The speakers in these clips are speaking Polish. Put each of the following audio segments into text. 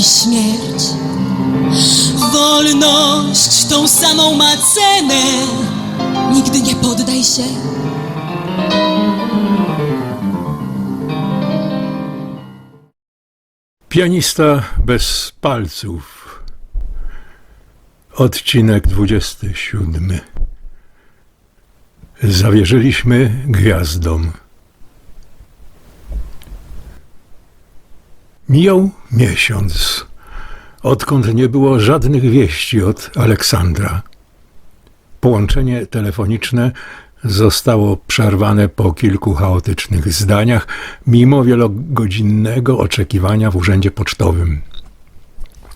grozi śmierć. Wolność tą samą ma cenę. Nigdy nie poddaj się. Pianista bez palców. Odcinek 27. Zawierzyliśmy gwiazdom. Mijał miesiąc, odkąd nie było żadnych wieści od Aleksandra. Połączenie telefoniczne zostało przerwane po kilku chaotycznych zdaniach, mimo wielogodzinnego oczekiwania w urzędzie pocztowym.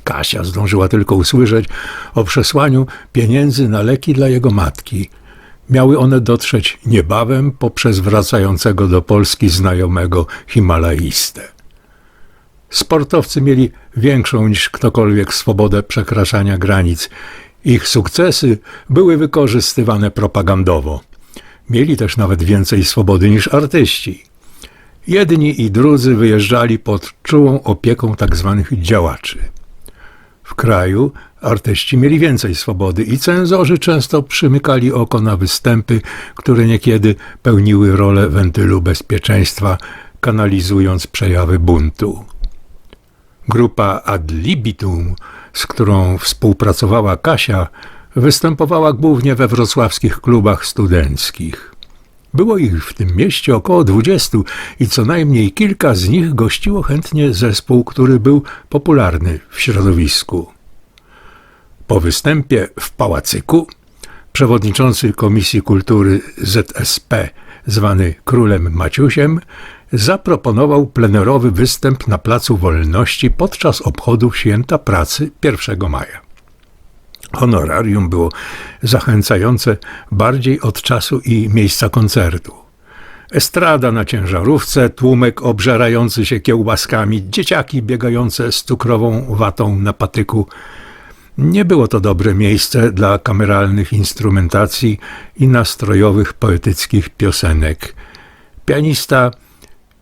Kasia zdążyła tylko usłyszeć o przesłaniu pieniędzy na leki dla jego matki. Miały one dotrzeć niebawem poprzez wracającego do Polski znajomego Himalaistę. Sportowcy mieli większą niż ktokolwiek swobodę przekraczania granic. Ich sukcesy były wykorzystywane propagandowo. Mieli też nawet więcej swobody niż artyści. Jedni i drudzy wyjeżdżali pod czułą opieką tzw. działaczy. W kraju artyści mieli więcej swobody i cenzorzy często przymykali oko na występy, które niekiedy pełniły rolę wentylu bezpieczeństwa, kanalizując przejawy buntu. Grupa Ad Libitum, z którą współpracowała Kasia, występowała głównie we wrocławskich klubach studenckich. Było ich w tym mieście około dwudziestu i co najmniej kilka z nich gościło chętnie zespół, który był popularny w środowisku. Po występie w Pałacyku przewodniczący Komisji Kultury ZSP, zwany Królem Maciusiem, zaproponował plenerowy występ na Placu Wolności podczas obchodów Święta Pracy 1 maja. Honorarium było zachęcające bardziej od czasu i miejsca koncertu. Estrada na ciężarówce, tłumek obżerający się kiełbaskami, dzieciaki biegające z cukrową watą na patyku. Nie było to dobre miejsce dla kameralnych instrumentacji i nastrojowych poetyckich piosenek. Pianista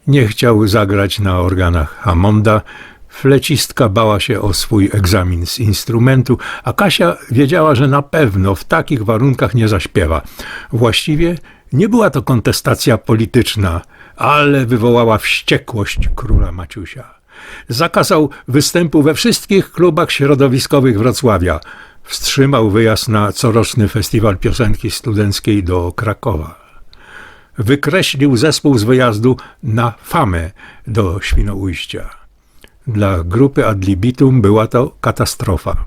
nie chciał zagrać na organach Hammonda, Flecistka bała się o swój egzamin z instrumentu, a Kasia wiedziała, że na pewno w takich warunkach nie zaśpiewa. Właściwie nie była to kontestacja polityczna, ale wywołała wściekłość króla Maciusia. Zakazał występu we wszystkich klubach środowiskowych Wrocławia. Wstrzymał wyjazd na coroczny festiwal piosenki studenckiej do Krakowa wykreślił zespół z wyjazdu na Famę do Świnoujścia. Dla grupy Ad libitum była to katastrofa.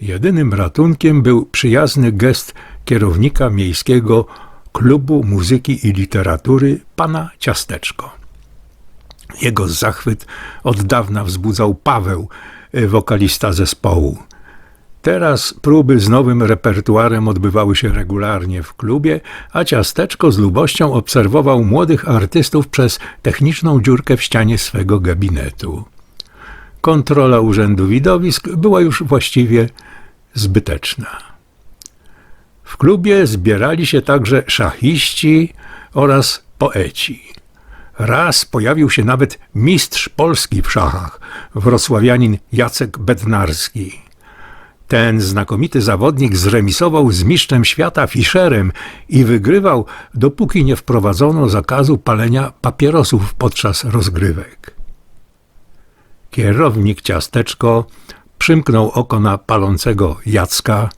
Jedynym ratunkiem był przyjazny gest kierownika miejskiego klubu muzyki i literatury pana Ciasteczko. Jego zachwyt od dawna wzbudzał Paweł, wokalista zespołu. Teraz próby z nowym repertuarem odbywały się regularnie w klubie, a Ciasteczko z lubością obserwował młodych artystów przez techniczną dziurkę w ścianie swego gabinetu. Kontrola Urzędu Widowisk była już właściwie zbyteczna. W klubie zbierali się także szachiści oraz poeci. Raz pojawił się nawet mistrz Polski w szachach, wrocławianin Jacek Bednarski. Ten znakomity zawodnik zremisował z mistrzem świata Fischerem i wygrywał, dopóki nie wprowadzono zakazu palenia papierosów podczas rozgrywek. Kierownik ciasteczko przymknął oko na palącego Jacka,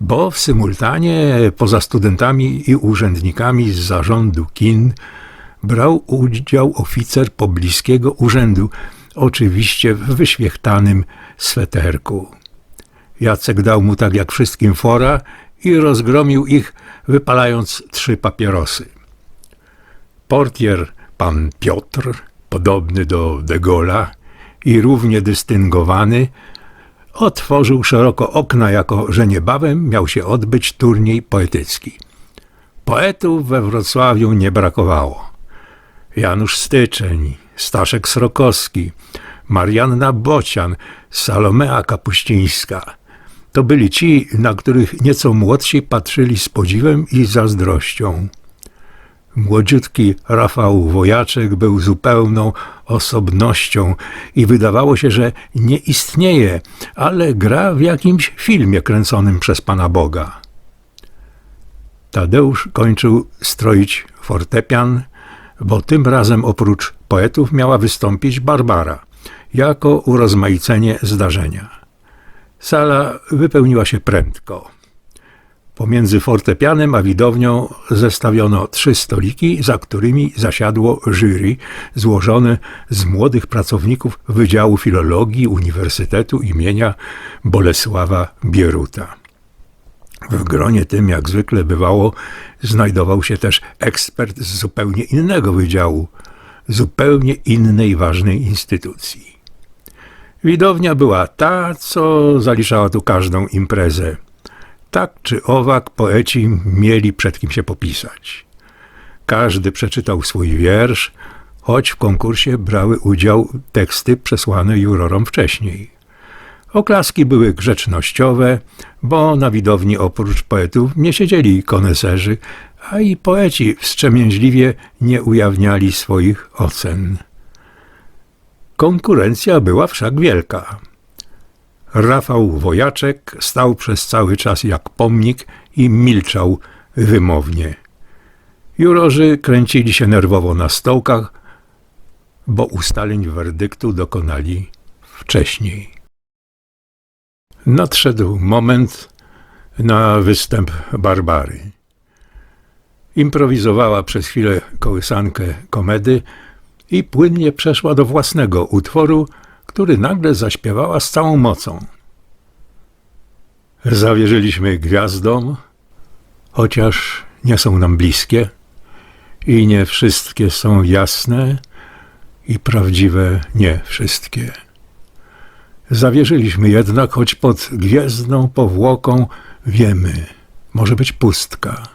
bo w symultanie poza studentami i urzędnikami z zarządu kin brał udział oficer pobliskiego urzędu, oczywiście w wyświechtanym sweterku. Jacek dał mu tak jak wszystkim fora i rozgromił ich, wypalając trzy papierosy. Portier, pan Piotr, podobny do de Gaulle'a i równie dystyngowany, otworzył szeroko okna, jako że niebawem miał się odbyć turniej poetycki. Poetów we Wrocławiu nie brakowało. Janusz Styczeń, Staszek Srokowski, Marianna Bocian, Salomea Kapuścińska – to byli ci, na których nieco młodsi patrzyli z podziwem i zazdrością. Młodziutki Rafał Wojaczek był zupełną osobnością i wydawało się, że nie istnieje, ale gra w jakimś filmie kręconym przez Pana Boga. Tadeusz kończył stroić fortepian, bo tym razem oprócz poetów miała wystąpić Barbara jako urozmaicenie zdarzenia. Sala wypełniła się prędko. Pomiędzy fortepianem a widownią zestawiono trzy stoliki, za którymi zasiadło jury złożone z młodych pracowników Wydziału Filologii Uniwersytetu imienia Bolesława Bieruta. W gronie tym, jak zwykle bywało, znajdował się też ekspert z zupełnie innego wydziału, zupełnie innej ważnej instytucji. Widownia była ta, co zaliczała tu każdą imprezę. Tak czy owak poeci mieli przed kim się popisać. Każdy przeczytał swój wiersz, choć w konkursie brały udział teksty przesłane jurorom wcześniej. Oklaski były grzecznościowe, bo na widowni oprócz poetów nie siedzieli koneserzy, a i poeci wstrzemięźliwie nie ujawniali swoich ocen. Konkurencja była wszak wielka. Rafał Wojaczek stał przez cały czas jak pomnik i milczał wymownie. Jurorzy kręcili się nerwowo na stołkach, bo ustaleń werdyktu dokonali wcześniej. Nadszedł moment na występ Barbary. Improwizowała przez chwilę kołysankę komedy i płynnie przeszła do własnego utworu, który nagle zaśpiewała z całą mocą. Zawierzyliśmy gwiazdom, chociaż nie są nam bliskie i nie wszystkie są jasne i prawdziwe nie wszystkie. Zawierzyliśmy jednak, choć pod gwiezdną powłoką wiemy, może być pustka.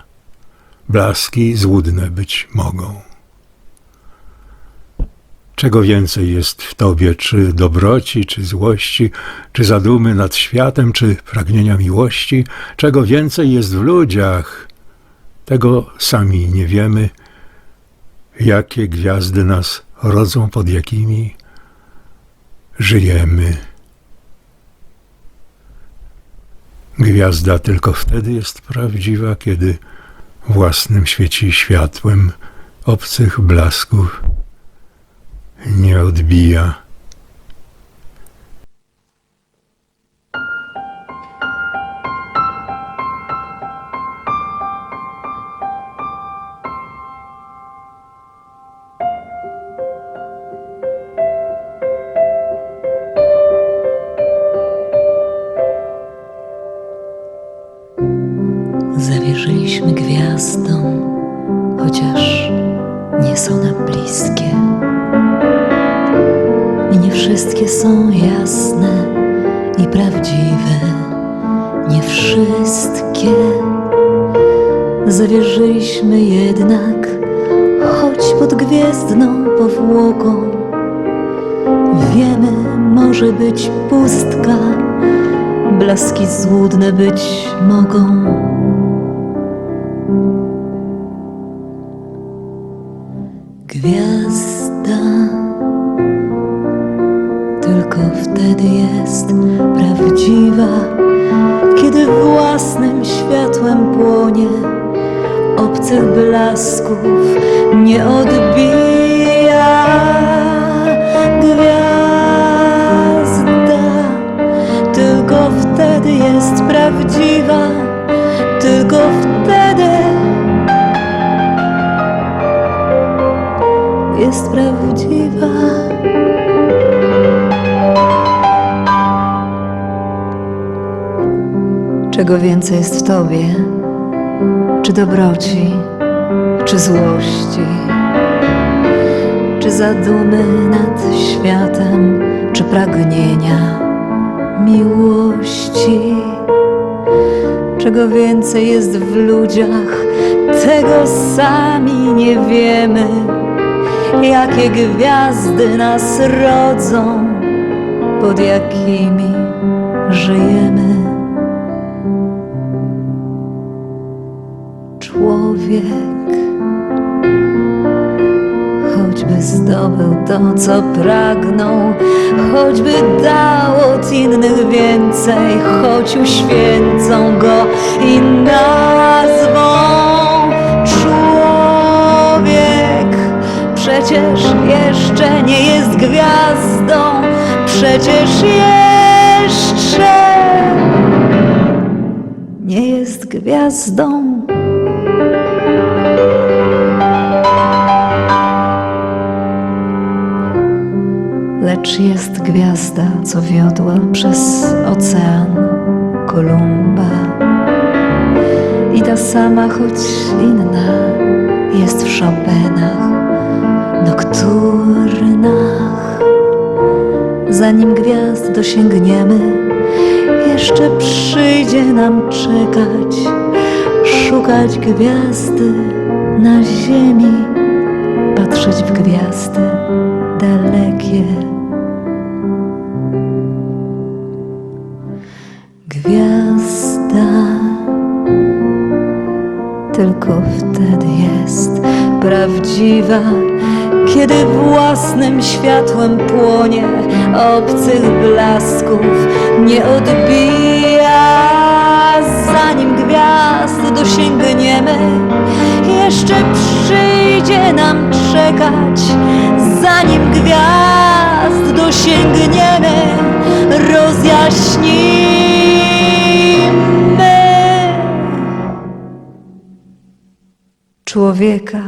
Blaski złudne być mogą. Czego więcej jest w tobie, czy dobroci, czy złości, czy zadumy nad światem, czy pragnienia miłości? Czego więcej jest w ludziach? Tego sami nie wiemy. Jakie gwiazdy nas rodzą, pod jakimi żyjemy. Gwiazda tylko wtedy jest prawdziwa, kiedy własnym świeci światłem obcych blasków nie odbija. Choć pod gwiezdną powłoką. Wiemy, może być pustka, blaski złudne być mogą. Gwiazda tylko wtedy jest prawdziwa, kiedy własnym światłem płonie, obcych blasków Czego więcej jest w tobie? Czy dobroci, czy złości, czy zadumy nad światem, czy pragnienia miłości? Czego więcej jest w ludziach, tego sami nie wiemy jakie gwiazdy nas rodzą, pod jakimi żyjemy. Co pragnął, choćby dał od innych więcej, choć uświęcą go i nazwą człowiek. Przecież jeszcze nie jest gwiazdą, przecież jeszcze nie jest gwiazdą. Lecz jest gwiazda, co wiodła przez ocean Kolumba. I ta sama, choć inna, jest w Chopinach, nokturnach. Zanim gwiazd dosięgniemy, jeszcze przyjdzie nam czekać, szukać gwiazdy na ziemi, patrzeć w gwiazdy dalekie. Gwiazda tylko wtedy jest prawdziwa, kiedy własnym światłem płonie, obcych blasków nie odbija. Zanim gwiazd dosięgniemy, jeszcze przyjdzie nam czekać. Zanim gwiazd dosięgniemy, rozjaśnimy człowieka.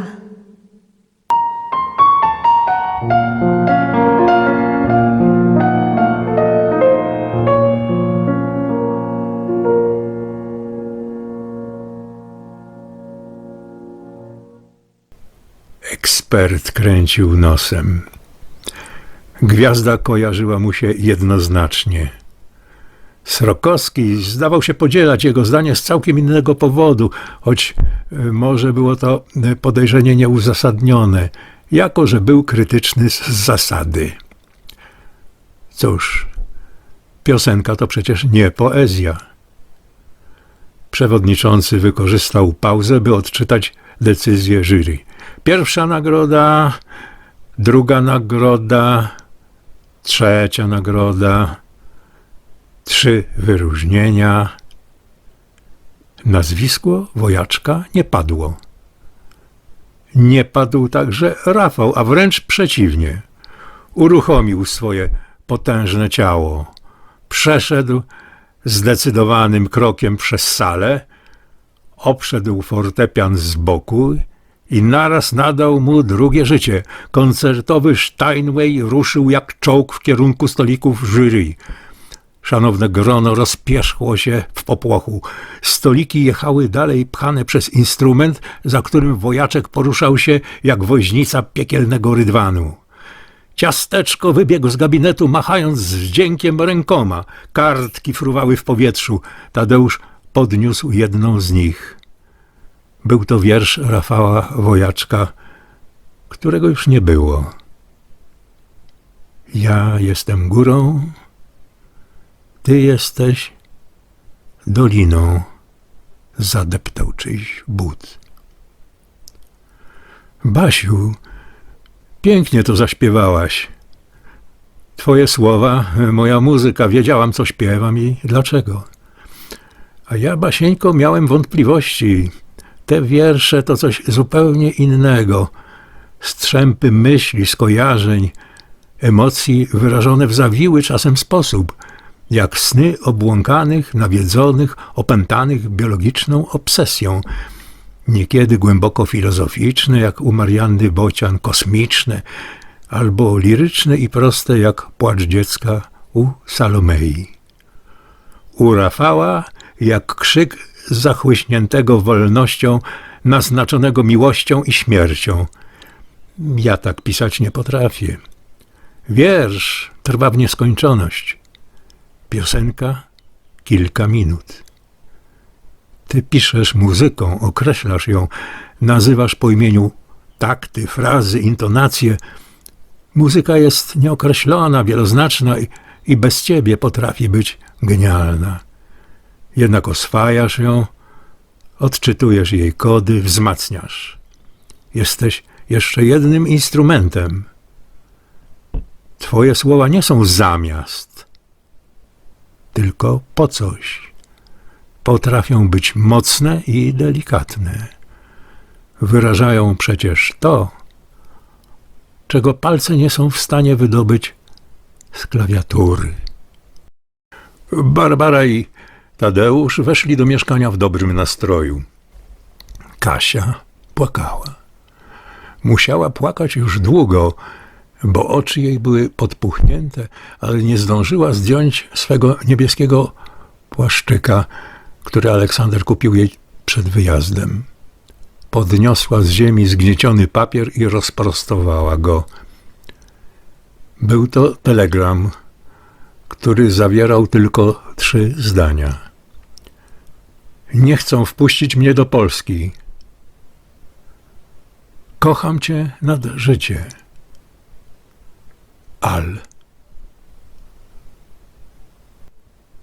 Ekspert kręcił nosem. Gwiazda kojarzyła mu się jednoznacznie. Srokowski zdawał się podzielać jego zdanie z całkiem innego powodu, choć e, może było to e, podejrzenie nieuzasadnione, jako że był krytyczny z zasady. Cóż, piosenka to przecież nie poezja. Przewodniczący wykorzystał pauzę, by odczytać decyzję jury. Pierwsza nagroda, druga nagroda, trzecia nagroda, trzy wyróżnienia. Nazwisko wojaczka nie padło. Nie padł także Rafał, a wręcz przeciwnie. Uruchomił swoje potężne ciało. Przeszedł zdecydowanym krokiem przez salę, obszedł fortepian z boku i naraz nadał mu drugie życie. Koncertowy Steinway ruszył jak czołg w kierunku stolików jury. Szanowne grono rozpierzchło się w popłochu. Stoliki jechały dalej pchane przez instrument, za którym wojaczek poruszał się jak woźnica piekielnego rydwanu. Ciasteczko wybiegł z gabinetu, machając z wdziękiem rękoma. Kartki fruwały w powietrzu. Tadeusz podniósł jedną z nich. Był to wiersz Rafała Wojaczka, którego już nie było. Ja jestem górą, ty jesteś doliną, zadeptał czyjś but. Basiu, pięknie to zaśpiewałaś. Twoje słowa, moja muzyka, wiedziałam, co śpiewam i dlaczego. A ja, Basieńko, miałem wątpliwości. Te wiersze to coś zupełnie innego. Strzępy myśli, skojarzeń, emocji wyrażone w zawiły czasem sposób, jak sny obłąkanych, nawiedzonych, opętanych biologiczną obsesją. Niekiedy głęboko filozoficzne, jak u Marianny Bocian, kosmiczne, albo liryczne i proste, jak płacz dziecka u Salomei. U Rafała jak krzyk zachłyśniętego wolnością, naznaczonego miłością i śmiercią. Ja tak pisać nie potrafię. Wiersz trwa w nieskończoność. Piosenka kilka minut. Ty piszesz muzyką, określasz ją, nazywasz po imieniu takty, frazy, intonacje. Muzyka jest nieokreślona, wieloznaczna i, i bez ciebie potrafi być genialna. Jednak oswajasz ją, odczytujesz jej kody, wzmacniasz. Jesteś jeszcze jednym instrumentem. Twoje słowa nie są zamiast, tylko po coś. Potrafią być mocne i delikatne. Wyrażają przecież to, czego palce nie są w stanie wydobyć z klawiatury. Barbara i Tadeusz weszli do mieszkania w dobrym nastroju. Kasia płakała. Musiała płakać już długo, bo oczy jej były podpuchnięte, ale nie zdążyła zdjąć swego niebieskiego płaszczyka, który Aleksander kupił jej przed wyjazdem. Podniosła z ziemi zgnieciony papier i rozprostowała go. Był to telegram, który zawierał tylko trzy zdania. Nie chcą wpuścić mnie do Polski. Kocham cię nad życie. Al.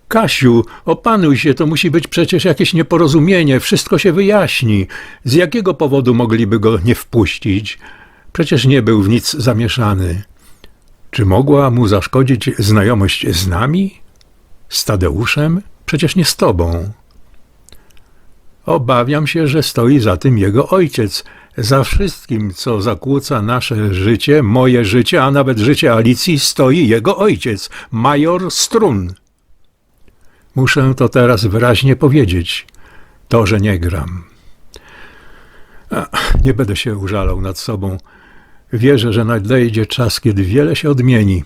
Kasiu, opanuj się, to musi być przecież jakieś nieporozumienie, wszystko się wyjaśni. Z jakiego powodu mogliby go nie wpuścić? Przecież nie był w nic zamieszany. Czy mogła mu zaszkodzić znajomość z nami? Z Tadeuszem? Przecież nie z tobą. Obawiam się, że stoi za tym jego ojciec. Za wszystkim, co zakłóca nasze życie, moje życie, a nawet życie Alicji, stoi jego ojciec, major Strun. Muszę to teraz wyraźnie powiedzieć. To, że nie gram. Nie będę się użalał nad sobą. Wierzę, że nadejdzie czas, kiedy wiele się odmieni.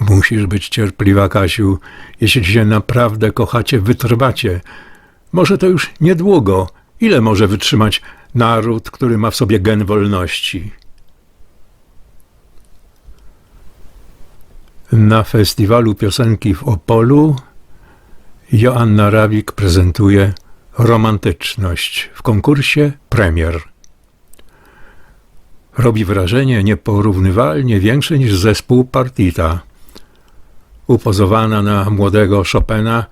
Musisz być cierpliwa, Kasiu. Jeśli się naprawdę kochacie, wytrwacie. Może to już niedługo. Ile może wytrzymać naród, który ma w sobie gen wolności? Na festiwalu piosenki w Opolu Joanna Rawik prezentuje Romantyczność w konkursie Premier. Robi wrażenie nieporównywalnie większe niż zespół Partita. Upozowana na młodego Chopina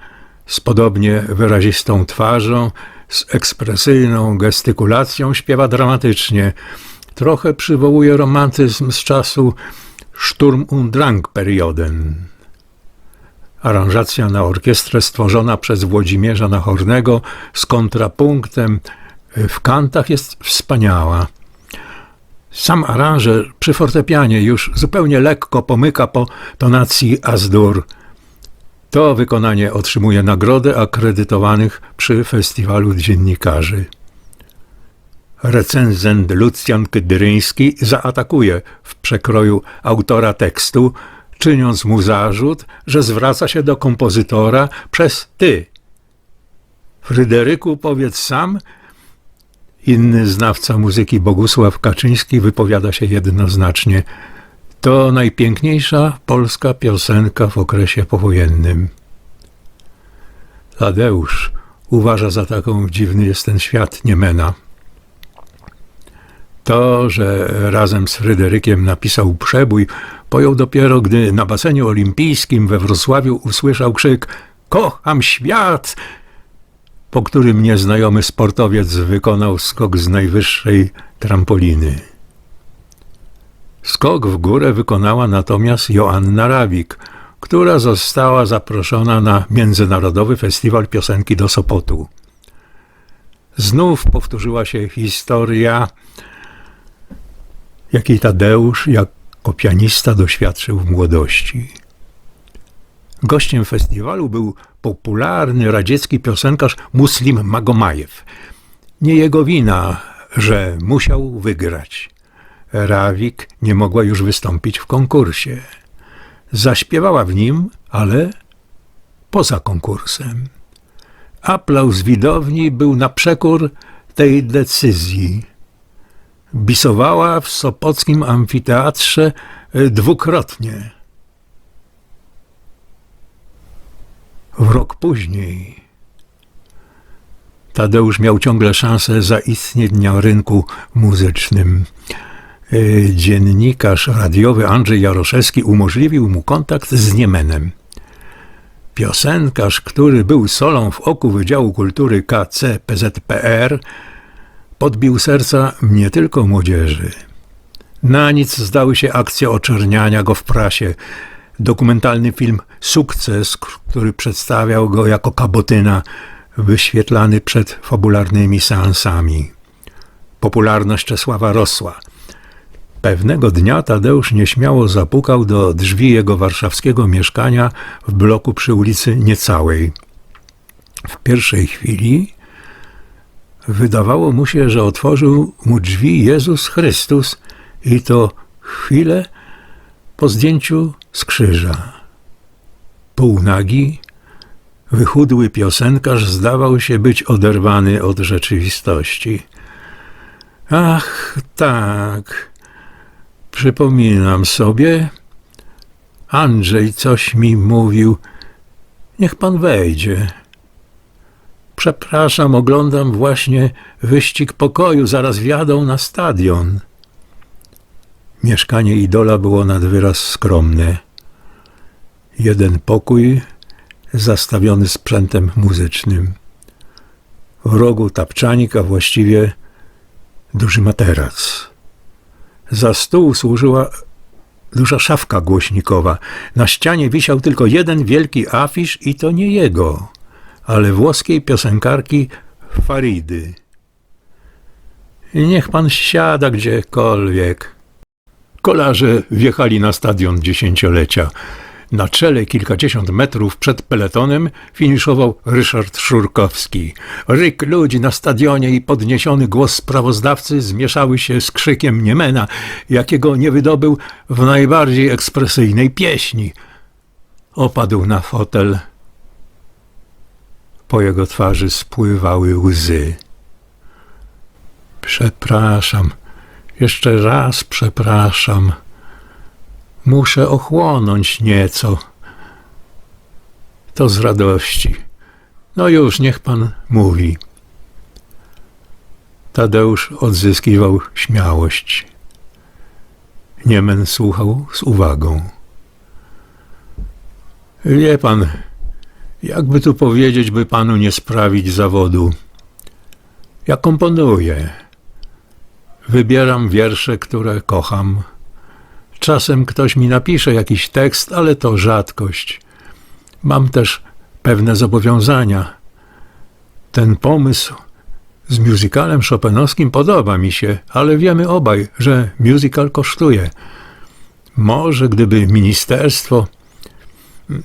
z podobnie wyrazistą twarzą, z ekspresyjną gestykulacją śpiewa dramatycznie. Trochę przywołuje romantyzm z czasu Sturm und Drang perioden. Aranżacja na orkiestrę stworzona przez Włodzimierza Nachornego z kontrapunktem w kantach jest wspaniała. Sam aranżer przy fortepianie już zupełnie lekko pomyka po tonacji Azdur. To wykonanie otrzymuje nagrodę akredytowanych przy festiwalu dziennikarzy. Recenzent Lucjan Kydryński zaatakuje w przekroju autora tekstu, czyniąc mu zarzut, że zwraca się do kompozytora przez ty. Fryderyku, powiedz sam. Inny znawca muzyki Bogusław Kaczyński wypowiada się jednoznacznie. To najpiękniejsza polska piosenka w okresie powojennym. Tadeusz uważa za taką dziwny jest ten świat Niemena. To, że razem z Fryderykiem napisał przebój, pojął dopiero, gdy na basenie olimpijskim we Wrocławiu usłyszał krzyk Kocham świat! po którym nieznajomy sportowiec wykonał skok z najwyższej trampoliny. Skok w górę wykonała natomiast Joanna Rawik, która została zaproszona na Międzynarodowy Festiwal Piosenki do Sopotu. Znów powtórzyła się historia, jakiej Tadeusz jako pianista doświadczył w młodości. Gościem festiwalu był popularny radziecki piosenkarz Muslim Magomajew. Nie jego wina, że musiał wygrać. Rawik nie mogła już wystąpić w konkursie. Zaśpiewała w nim, ale poza konkursem. Aplauz widowni był na przekór tej decyzji. Bisowała w Sopockim Amfiteatrze e, dwukrotnie. W rok później Tadeusz miał ciągle szansę zaistnieć na rynku muzycznym. E, Dziennikarz radiowy Andrzej Jaroszewski umożliwił mu kontakt z Niemenem. Piosenkarz, który był solą w oku Wydziału Kultury KC PZPR, podbił serca nie tylko młodzieży. Na nic zdały się akcje oczerniania go w prasie. Dokumentalny film Sukces, który przedstawiał go jako kabotyna, wyświetlany przed fabularnymi seansami. Popularność Czesława rosła. Pewnego dnia Tadeusz nieśmiało zapukał do drzwi jego warszawskiego mieszkania w bloku przy ulicy Niecałej. W pierwszej chwili wydawało mu się, że otworzył mu drzwi Jezus Chrystus i to chwilę po zdjęciu z krzyża. Półnagi, wychudły piosenkarz zdawał się być oderwany od rzeczywistości. Ach, tak, przypominam sobie. Andrzej coś mi mówił. Niech pan wejdzie. Przepraszam, oglądam właśnie wyścig pokoju, zaraz wjadą na stadion. Mieszkanie idola było nad wyraz skromne. Jeden pokój zastawiony sprzętem muzycznym. W rogu tapczanik, a właściwie duży materac. Za stół służyła duża szafka głośnikowa. Na ścianie wisiał tylko jeden wielki afisz i to nie jego, ale włoskiej piosenkarki Faridy. Niech pan siada gdziekolwiek. Kolarze wjechali na stadion dziesięciolecia. Na czele kilkadziesiąt metrów przed peletonem finiszował Ryszard Szurkowski. Ryk ludzi na stadionie i podniesiony głos sprawozdawcy zmieszały się z krzykiem Niemena, jakiego nie wydobył w najbardziej ekspresyjnej pieśni. Opadł na fotel. Po jego twarzy spływały łzy. Przepraszam, jeszcze raz przepraszam. Muszę ochłonąć nieco. To z radości. No już, niech pan mówi. Tadeusz odzyskiwał śmiałość. Niemen słuchał z uwagą. Wie pan, jakby tu powiedzieć, by panu nie sprawić zawodu. Ja komponuję. Wybieram wiersze, które kocham. Czasem ktoś mi napisze jakiś tekst, ale to rzadkość. Mam też pewne zobowiązania. Ten pomysł z musicalem chopinowskim podoba mi się, ale wiemy obaj, że musical kosztuje. Może gdyby ministerstwo.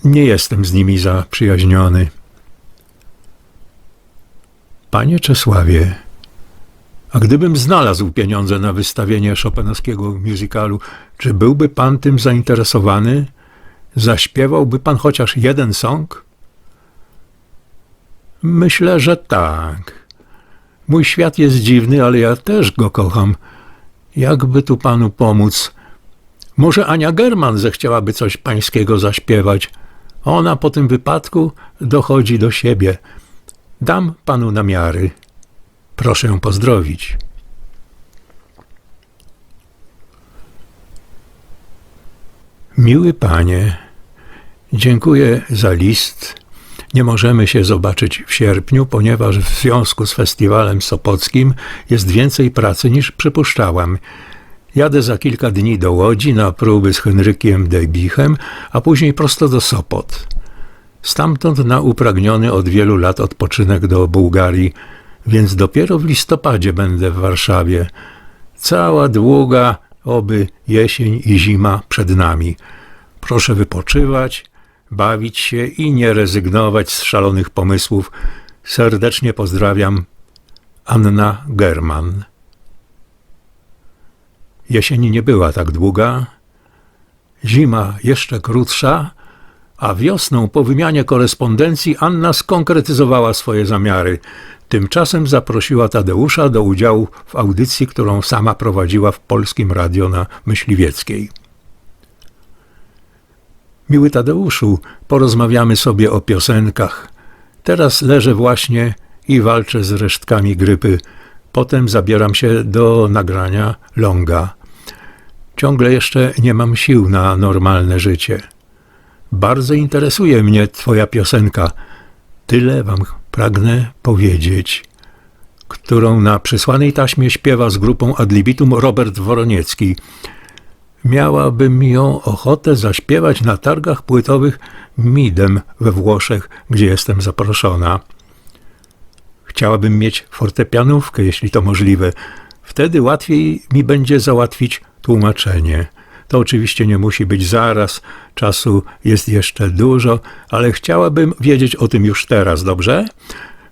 Nie jestem z nimi zaprzyjaźniony. Panie Czesławie, a gdybym znalazł pieniądze na wystawienie chopinowskiego musicalu, czy byłby pan tym zainteresowany? Zaśpiewałby pan chociaż jeden song? Myślę, że tak. Mój świat jest dziwny, ale ja też go kocham. Jakby tu panu pomóc? Może Ania German zechciałaby coś pańskiego zaśpiewać. Ona po tym wypadku dochodzi do siebie. Dam panu namiary. Proszę ją pozdrowić. Miły panie, dziękuję za list. Nie możemy się zobaczyć w sierpniu, ponieważ w związku z festiwalem sopockim jest więcej pracy niż przypuszczałam. Jadę za kilka dni do Łodzi na próby z Henrykiem Debichem, a później prosto do Sopot. Stamtąd na upragniony od wielu lat odpoczynek do Bułgarii, więc dopiero w listopadzie będę w Warszawie. Cała długa, oby jesień i zima przed nami. Proszę wypoczywać, bawić się i nie rezygnować z szalonych pomysłów. Serdecznie pozdrawiam. Anna German. Jesień nie była tak długa, zima jeszcze krótsza, a wiosną po wymianie korespondencji Anna skonkretyzowała swoje zamiary. Tymczasem zaprosiła Tadeusza do udziału w audycji, którą sama prowadziła w polskim radio na Myśliwieckiej. Miły Tadeuszu, porozmawiamy sobie o piosenkach. Teraz leżę właśnie i walczę z resztkami grypy. Potem zabieram się do nagrania longa. Ciągle jeszcze nie mam sił na normalne życie. Bardzo interesuje mnie Twoja piosenka. Tyle Wam pragnę powiedzieć. którą na przysłanej taśmie śpiewa z grupą Adlibitum Robert Woroniecki. Miałabym ją ochotę zaśpiewać na targach płytowych Midem we Włoszech, gdzie jestem zaproszona. Chciałabym mieć fortepianówkę, jeśli to możliwe. Wtedy łatwiej mi będzie załatwić tłumaczenie. To oczywiście nie musi być zaraz, czasu jest jeszcze dużo, ale chciałabym wiedzieć o tym już teraz, dobrze?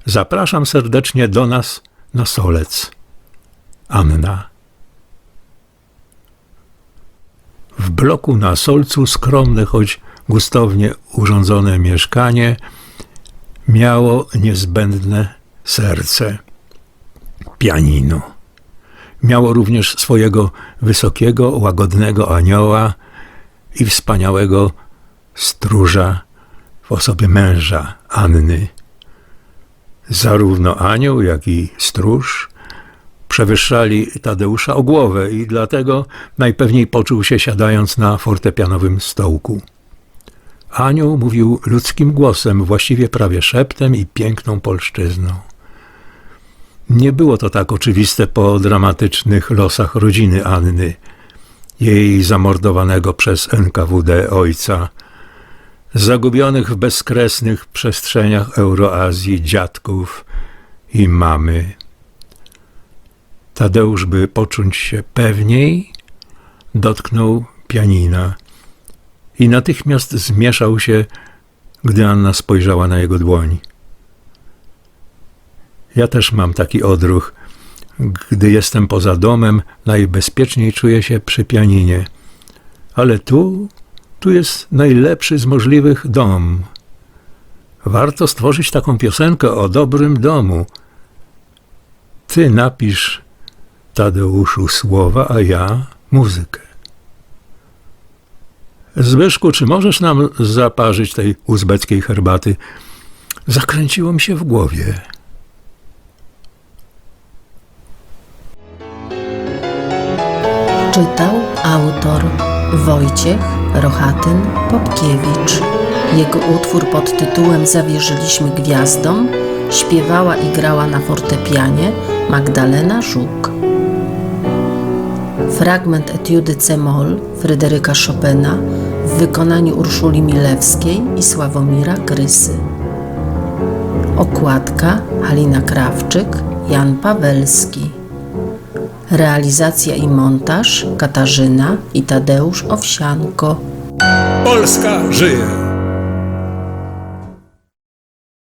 Zapraszam serdecznie do nas na Solec. Anna. W bloku na Solcu skromne, choć gustownie urządzone mieszkanie miało niezbędne serce. Pianino. Miało również swojego wysokiego, łagodnego anioła i wspaniałego stróża w osobie męża Anny. Zarówno anioł, jak i stróż przewyższali Tadeusza o głowę i dlatego najpewniej poczuł się siadając na fortepianowym stołku. Anioł mówił ludzkim głosem, właściwie prawie szeptem i piękną polszczyzną. Nie było to tak oczywiste po dramatycznych losach rodziny Anny, jej zamordowanego przez NKWD ojca, zagubionych w bezkresnych przestrzeniach Euroazji dziadków i mamy. Tadeusz, by poczuć się pewniej, dotknął pianina i natychmiast zmieszał się, gdy Anna spojrzała na jego dłoń. Ja też mam taki odruch. Gdy jestem poza domem, najbezpieczniej czuję się przy pianinie. Ale tu, tu jest najlepszy z możliwych dom. Warto stworzyć taką piosenkę o dobrym domu. Ty napisz, Tadeuszu, słowa, a ja muzykę. Zbyszku, czy możesz nam zaparzyć tej uzbeckiej herbaty? Zakręciło mi się w głowie. Czytał autor Wojciech Rochatyn Popkiewicz. Jego utwór pod tytułem Zawierzyliśmy gwiazdom śpiewała i grała na fortepianie Magdalena Żuk. Fragment etiudy C-moll Fryderyka Chopina w wykonaniu Urszuli Milewskiej i Sławomira Grysy. Okładka Halina Krawczyk, Jan Pawelski. Realizacja i montaż Katarzyna i Tadeusz Owsianko. Polska żyje!